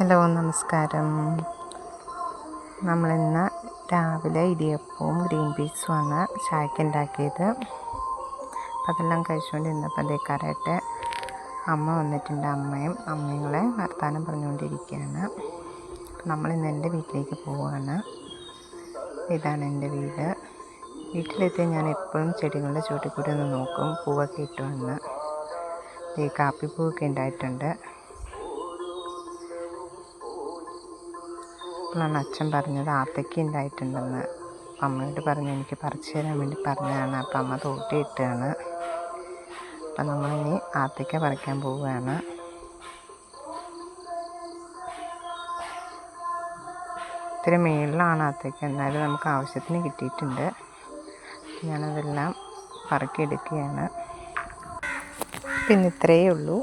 Hello നമസ്കാരം. നമ്മളിന്ന് രാവിലെ ഇടിയപ്പവും ഗ്രീൻ പീസുമാണ് ചായക്ക് ഉണ്ടാക്കിയത്. അപ്പം അതെല്ലാം കഴിച്ചുകൊണ്ടിരുന്നപ്പോൾ കരട്ടെ അമ്മ വന്നിട്ടുണ്ട്. അമ്മയും അമ്മങ്ങളെ വർത്തമാനം പറഞ്ഞുകൊണ്ടിരിക്കുകയാണ്. നമ്മളിന്ന് എന്റെ വീട്ടിലേക്ക് പോവുകയാണ്. ഇതാണ് എന്റെ വീട്. വീട്ടിലെത്തി ഞാൻ എപ്പോഴും ചെടികളുടെ ചുവട്ടിൽ കൂടി ഒന്ന് നോക്കും. പൂവൊക്കെ ഇട്ടു വന്ന് ഈ കാപ്പിപ്പൂവൊക്കെ ഉണ്ടായിട്ടുണ്ട്. അപ്പോഴാണ് അച്ഛൻ പറഞ്ഞത്. ആത്തയ്ക്ക് ഉണ്ടായിട്ടുണ്ടെന്ന് അമ്മയോട് പറഞ്ഞു എനിക്ക് പറിച്ചു തരാൻ വേണ്ടി പറഞ്ഞതാണ്. അപ്പം അമ്മ തോട്ടിയിട്ടാണ് അപ്പം നമ്മളിനി ആത്തയ്ക്ക പറിക്കാൻ പോവുകയാണ് ഇത്തിരി മേളിലാണ് ആത്തയ്ക്ക. എന്നാലും നമുക്ക് ആവശ്യത്തിന് കിട്ടിയിട്ടുണ്ട്. ഞാനതെല്ലാം പറക്കിയെടുക്കുകയാണ് പിന്നെ ഇത്രയേ ഉള്ളൂ.